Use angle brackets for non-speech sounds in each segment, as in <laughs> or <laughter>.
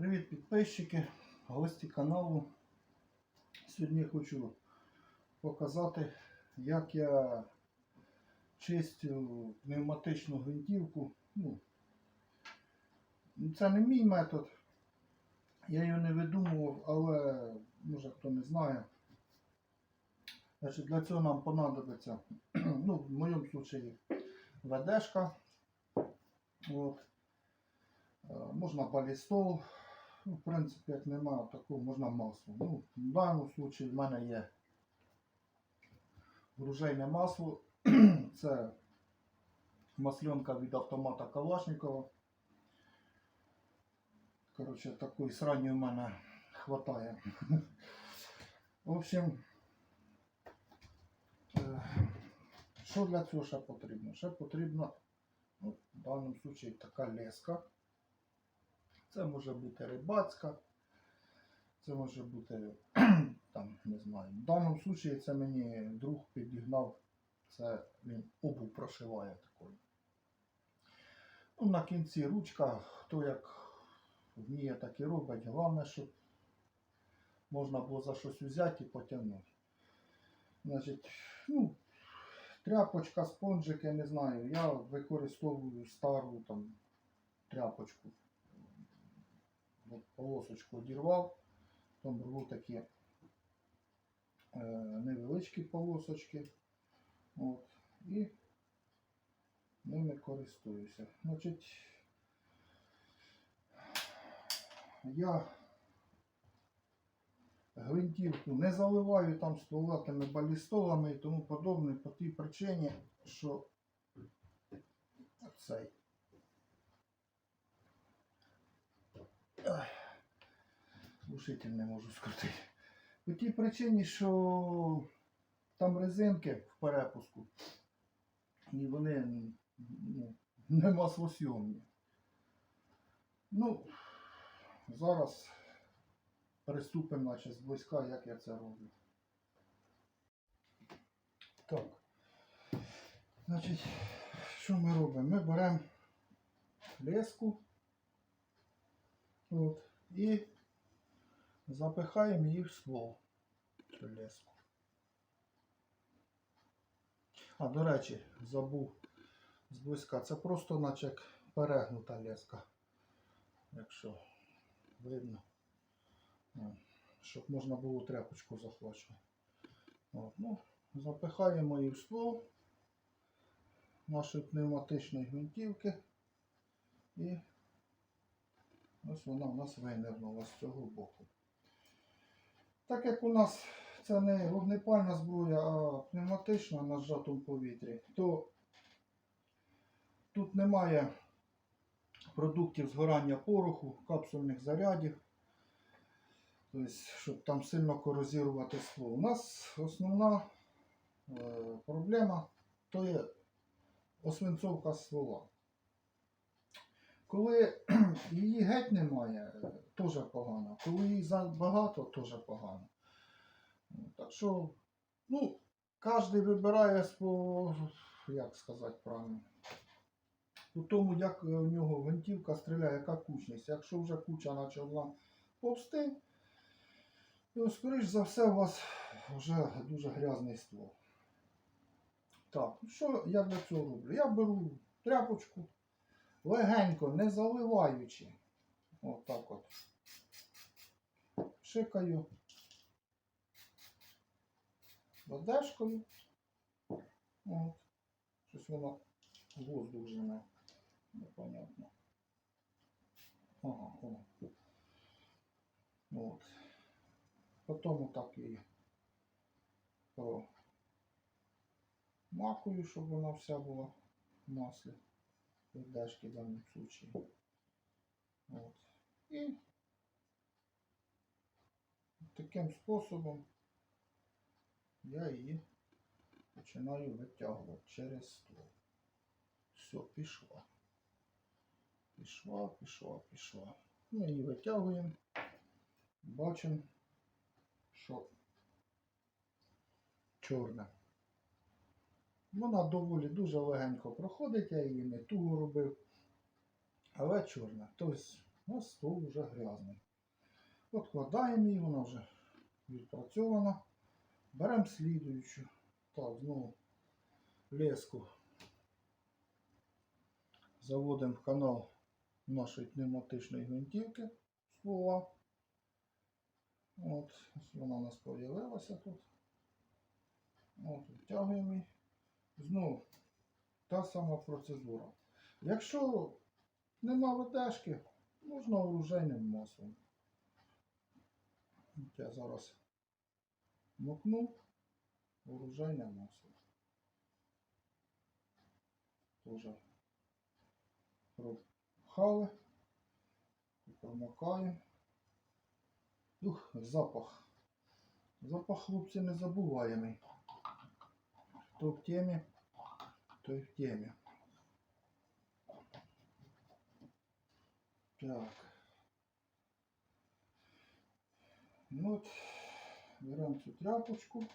Привіт підписчики, гості каналу. Сьогодні хочу показати, як я чистю пневматичну гвинтівку. Ну, це не мій метод. Я його не видумував, але може хто не знає. Значить, для цього нам понадобиться, <clears throat> ну, в моєму випадку, ведешка. От. Е, Можна балістол. Ну, в принципі, як немає такого, можна масло. Ну, в даному випадку в мене є оружейне масло. <clears throat> Це масленка від автомата Калашникова. Коротше, такої срані в мене хватає. <laughs> В общем, е, що для цього ще потрібно? Ще потрібно, ну, в даному випадку, така леска. Це може бути рибацька, це може бути, <clears throat> там, не знаю. В даному випадку це мені друг підігнав, це він обув прошиває такою. Ну, на кінці ручка, хто як вміє, так і робить. Головне, щоб можна було за щось взяти і потягнути. Значить, ну, тряпочка, спонжик, я не знаю. Я використовую стару там тряпочку. От полосочку одірвав, там рву такі е, невеличкі полосочки. От, і ними користуюся. Значить, я гвинтівку не заливаю там стволатими балістолами і тому подобне по тій причині, що цей глушитель не можу скрутити. По тій причині, що там резинки в перепуску, і вони ну, не маслосйомні. Ну, зараз приступимо наче зблизька, як я це роблю. Так. Значить, що ми робимо? Ми беремо леску. От, і запихаємо її в ствол. Леску. А, до речі, забув зблизька. Це просто наче перегнута леска. Якщо видно. Щоб можна було тряпочку захвачувати. От, ну, запихаємо її в ствол нашої пневматичної гвинтівки і Ось вона у нас винирнула з цього боку. Так як у нас це не вогнепальна зброя, а пневматична на зжатому повітрі, то тут немає продуктів згорання пороху, капсульних зарядів, тобто, щоб там сильно корозірувати ствол. У нас основна е, проблема то є освинцовка ствола. Коли <clears throat> її геть немає, е, теж погано. Коли її забагато, теж погано. Так що, ну, кожен вибирає по, як сказати правильно, по тому, як у нього гвинтівка стріляє, яка кучність. Якщо вже куча почала повсти, то, скоріш за все, у вас вже дуже грязний ствол. Так, ну що я для цього роблю? Я беру тряпочку легенько, не заливаючи. Отак от. Шикаю водешкою. От. Щось воно воздух жене. Непонятно. Ага, о. От. Потім отак її макую, щоб вона вся була в маслі передачки в данном случае. Вот. І таким способом я її починаю витягувати через ствол. Все, пішла. Пішла, пішла, пішла. Ми її витягуємо. Бачимо, що чорне. Вона доволі дуже легенько проходить, я її не туго робив. Але чорна. Тобто У нас стол вже грязний. Откладаємо її, вона вже відпрацьована. Беремо слідуючу. Так, знову леску заводимо в канал нашої пневматичної гвинтівки ствола. От, вона у нас появилася тут. От, втягуємо її. Знову та сама процедура. Якщо нема ведешки, можна оружейним маслом. Я зараз макну оружейне масло. Тоже пропхали, промокаємо. Ух, запах. Запах хлопці не забуваємий. Хто в темі, той в темі. Так. Ну от, беремо цю тряпочку.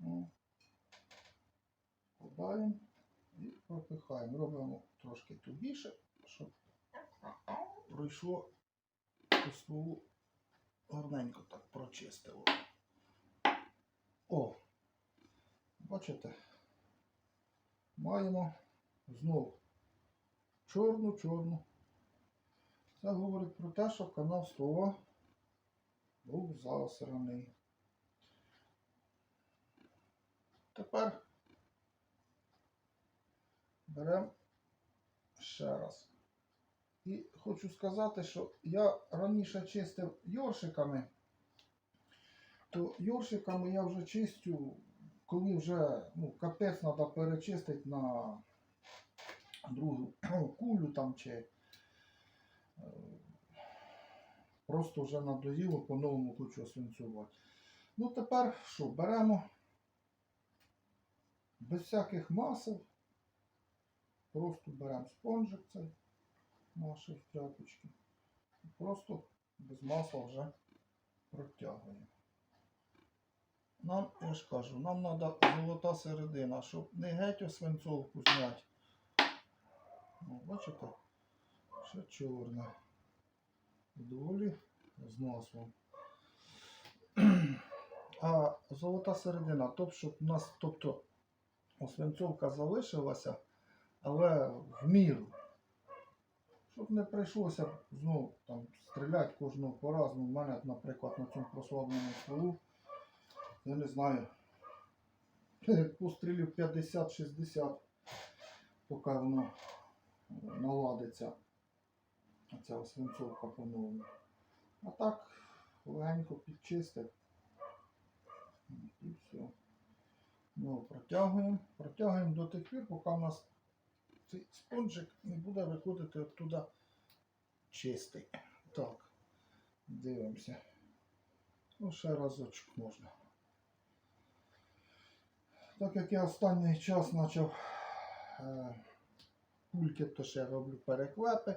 О, Подаємо і пропихаємо. Робимо трошки тубіше, щоб пройшло стволу гарненько так прочистило. О! Бачите? Маємо знову чорну-чорну. Це говорить про те, що канал ствола був засраний. Тепер беремо ще раз. І хочу сказати, що я раніше чистив йоршиками, то йоршиками я вже чистю, коли вже ну, капець треба перечистити на другу <clears throat> кулю там чи е, просто вже надоїло, по-новому хочу освинцювати. Ну тепер що, беремо без всяких масел, просто беремо спонжик цей нашої тряпочки. Просто без масла вже протягуємо. Нам, я ж кажу, нам треба золота середина, щоб не геть освинцовку зняти. О, бачите? Ще чорне. Доволі з маслом. <clears throat> А золота середина, тобто, щоб у нас, тобто, освинцовка залишилася, але в міру. Щоб не прийшлося знову там стріляти кожного по-разному. У мене, наприклад, на цьому прославленому стволу, я не знаю, <laughs> пострілів 50-60, поки воно е, наладиться. Ця свинцовка по-новому. А так легенько підчистив. І все. Ну, протягуємо. Протягуємо до тих пір, поки у нас цей спонжик не буде виходити оттуда чистий. Так, дивимося. Ну, ще разочок можна. Так як я останній час почав е, кульки, то ще я роблю переклепи.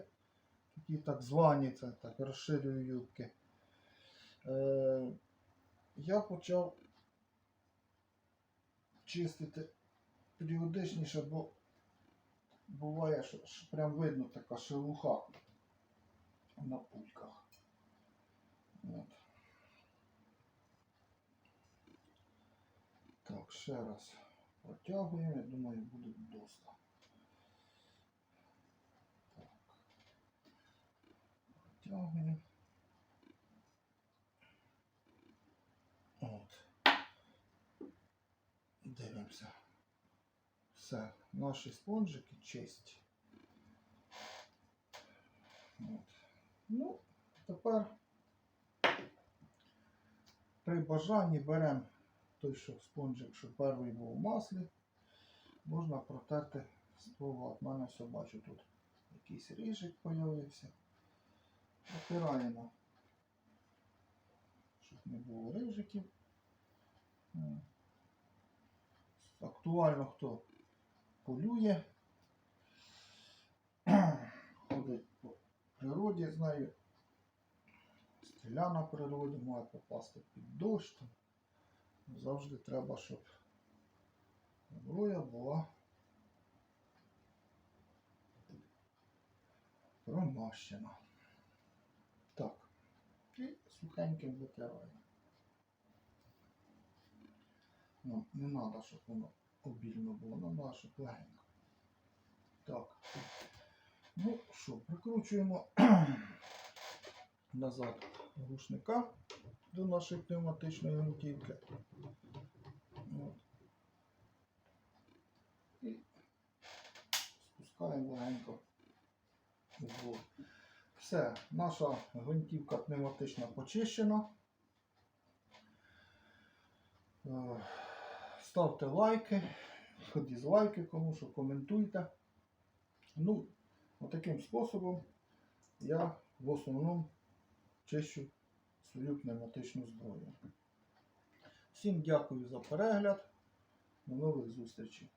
Такі так звані, це так розширюю юбки. Е, я почав чистити періодичніше, бо буває, що, що прям видно така шелуха на пульках. От. Так, ще раз протягуємо, я думаю, буде доста. Так. Протягуємо. От. Дивимося. Все, наші спонжики чисті. От. Ну, тепер при бажанні беремо той, що спонжик, що перший був у маслі, можна протерти ствола. От мене все бачу, тут якийсь ріжик з'явився. Протираємо, щоб не було рижиків. Актуально хто полює, ходить по природі, знаю, стріля на природі, має попасти під дощ. Завжди треба, щоб зброя була промащена. Так, І сухеньким витираємо. Ну, не треба, щоб воно обільно було, нам треба, щоб легенько. Так. Ну що, прикручуємо <clears throat> назад рушника до нашої пневматичної гвинтівки. І спускаємо легенько вгору. Все, наша гвинтівка пневматична почищена. Е, Ставте лайки, дізлайки, кому що коментуйте. Ну, отаким способом я в основному чищу свою пневматичну зброю. Всім дякую за перегляд. До нових зустрічей.